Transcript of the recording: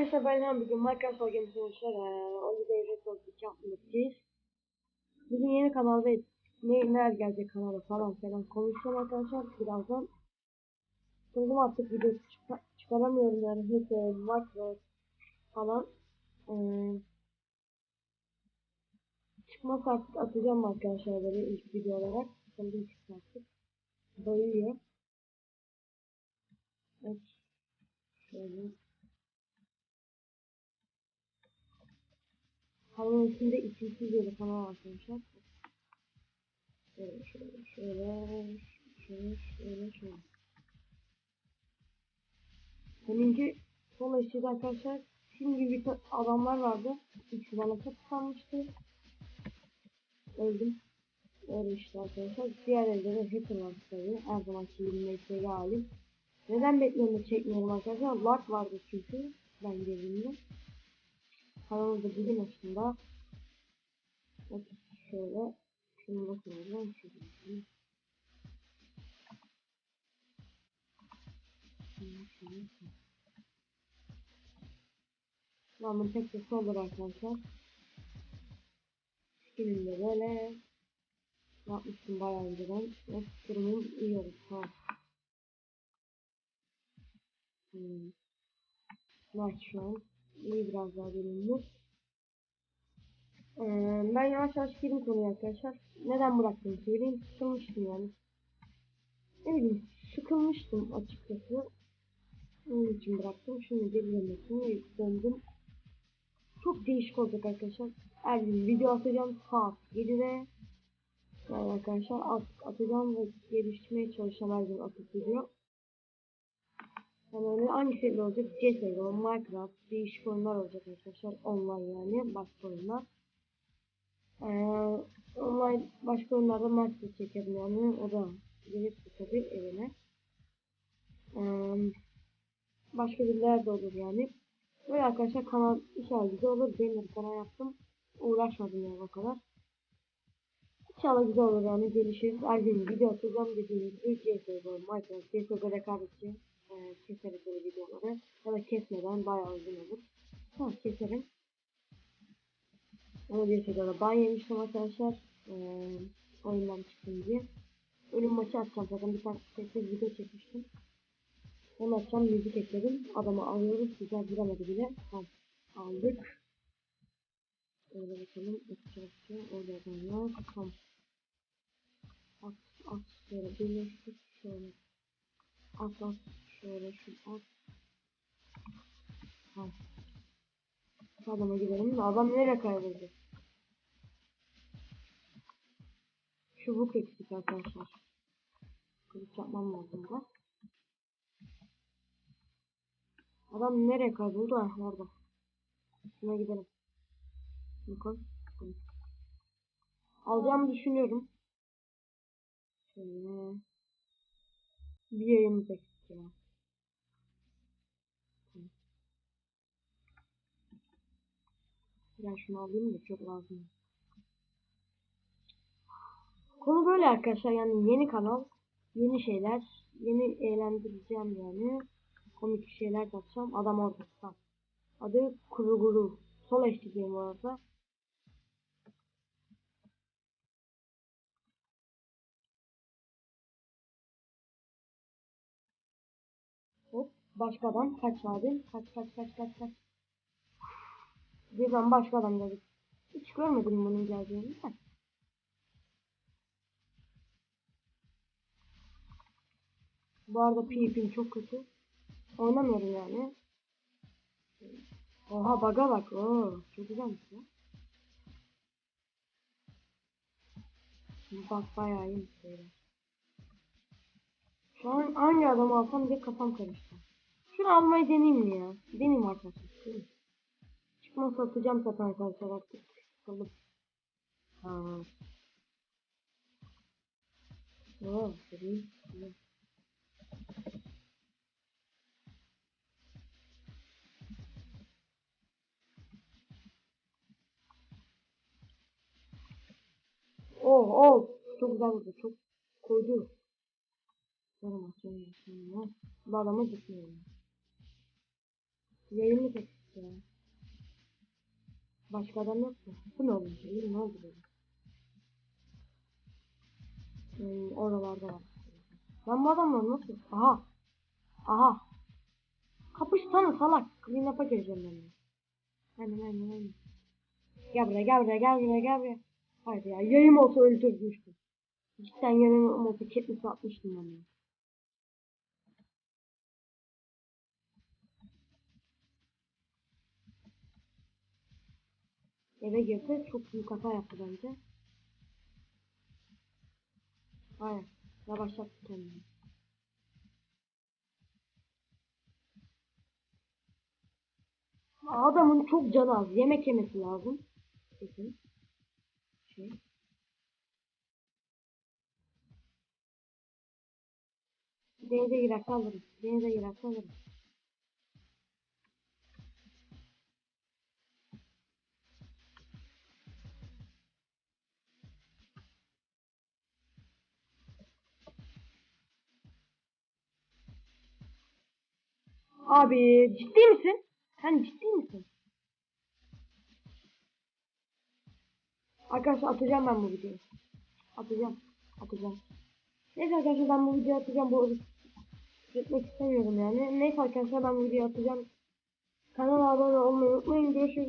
arkadaşlar ben hem bugün Minecraft Games arkadaşlar Holiday Record 2 yapmaktayız. Bugün yeni kanalda ne neler gelecek kanala falan falan konuşacağım arkadaşlar birazdan. Sıkıldım artık video çık çıkaramıyorum yani hep makro falan. Ee, çıkmaz artık atacağım arkadaşlar böyle ilk video olarak. Şimdi çıktı artık. Doyuyor. Evet. Şöyle. Kanalın içinde isimsiz bir kanal arkadaşlar. Şöyle şöyle şöyle şöyle şöyle şöyle. Deminki sol eşit arkadaşlar Sim gibi adamlar vardı. Üçü bana çok sanmıştı. Öldüm. Öyle işte arkadaşlar. Diğer elde de hacker tabii. Her zamanki gibi halim. Neden bekliyorum çekmiyorum arkadaşlar? Lag vardı çünkü ben geldiğimde. Kanalda bugün aslında bakın şöyle şunu bakın oradan şöyle Tamam tek tek olur arkadaşlar. Şimdi böyle yapmıştım bayağı önceden. Ve durumum iyi oldu. Ha. Hmm. Nice şu an iyi biraz daha bölümlü. Ee, ben yavaş yavaş gireyim konuya arkadaşlar. Neden bıraktım söyleyeyim. Sıkılmıştım yani. Ne bileyim sıkılmıştım açıkçası. Onun için bıraktım. Şimdi geri dönmesini döndüm. Çok değişik olacak arkadaşlar. Her gün video atacağım saat 7'de. Yani arkadaşlar at, atacağım ve geliştirmeye çalışacağım her gün atıp video. Öyle aynı şeyler olacak. CSGO, Minecraft, değişik oyunlar olacak arkadaşlar. Online yani başka oyunlar. Ee, online başka oyunlarda Minecraft çekerim yani. O da gelirse tabi evine. Ee, başka biriler de olur yani. Böyle arkadaşlar kanal inşallah güzel olur. Benim bir kanal yaptım. Uğraşmadım yani o kadar. İnşallah güzel olur yani gelişir. Her gün video atacağım dediğim gibi CSGO, Minecraft, CSGO rekabetçi e, keserek böyle videoları ya da kesmeden bayağı uzun olur. Ha keserim. Ama bir şekilde ban yemiştim arkadaşlar. E, oyundan çıktım diye. Ölüm maçı atacağım zaten bir tane sessiz video çekmiştim. Onu atacağım müzik ekledim. Adamı alıyoruz. Güzel giremedi bile. Tamam. Aldık. Öyle bakalım. Yapacağız ki. Orada adamlar. Tamam. At at. Şöyle birleştik. Şöyle. At at. Şöyle şu at. Tamam. Adama gidelim adam nereye kayboldu? Çubuk eksik arkadaşlar. Kılıç yapmam lazım da. Adam nereye kayboldu? Ah orada. Şuna gidelim. Bakın. Alacağımı düşünüyorum. Şöyle. Bir yayımız eksik ya. Ben şunu alayım da çok lazım. Konu böyle arkadaşlar yani yeni kanal, yeni şeyler, yeni eğlendireceğim yani. Komik şeyler yapacağım. Adam. Tamam. Adı Kuru Guru. Sol eşliğim bu arada. Hop. Başka adam. Kaç abi? Kaç kaç kaç kaç kaç. Birden başka adam geldi. Hiç görmedim bunun geldiğini de. Bu arada PvP'm çok kötü. Oynamıyorum yani. Oha baga bak. Oo, çok güzelmiş ya. Bak bayağı iyi böyle. Şu an hangi adamı alsam diye kafam karıştı. Şunu almayı deneyeyim mi ya? Deneyim arkadaşlar. Çıkma satacağım zaten arkadaşlar artık. Sıkıldım. Ha. Oo, deneyim. Oh oh. Çok güzel vurdu. Çok koydu. Yarım atacağım ya. Bu adama gitmiyorum. Yayını ya. Başka adam yok mu? Bu ne? Elim ne oldu böyle? Hmm, oralarda var. Ben bu adamla nasıl? Aha. Aha. Kapışsana salak. Clean up'a gireceğim ben. de. Aynen aynen aynen. Gel buraya gel buraya gel buraya gel buraya. Haydi ya yayım olsa öldürmüştüm. Cidden yayım olsa ketmesi atmıştım ben. ya. Eve girse çok büyük hata yaptı bence. Aynen. Yavaşlattı kendini. Adamın çok canı az. Yemek yemesi lazım. Kesin. Şey. Denize girerse alırım. Denize girerse alırım. Abi ciddi misin? Sen ciddi misin? Arkadaşlar atacağım ben bu videoyu. Atacağım. Atacağım. Neyse arkadaşlar ben bu videoyu atacağım. Bu etmek istemiyorum yani. Neyse arkadaşlar ben bu videoyu atacağım. Kanala abone olmayı unutmayın. Görüşürüz.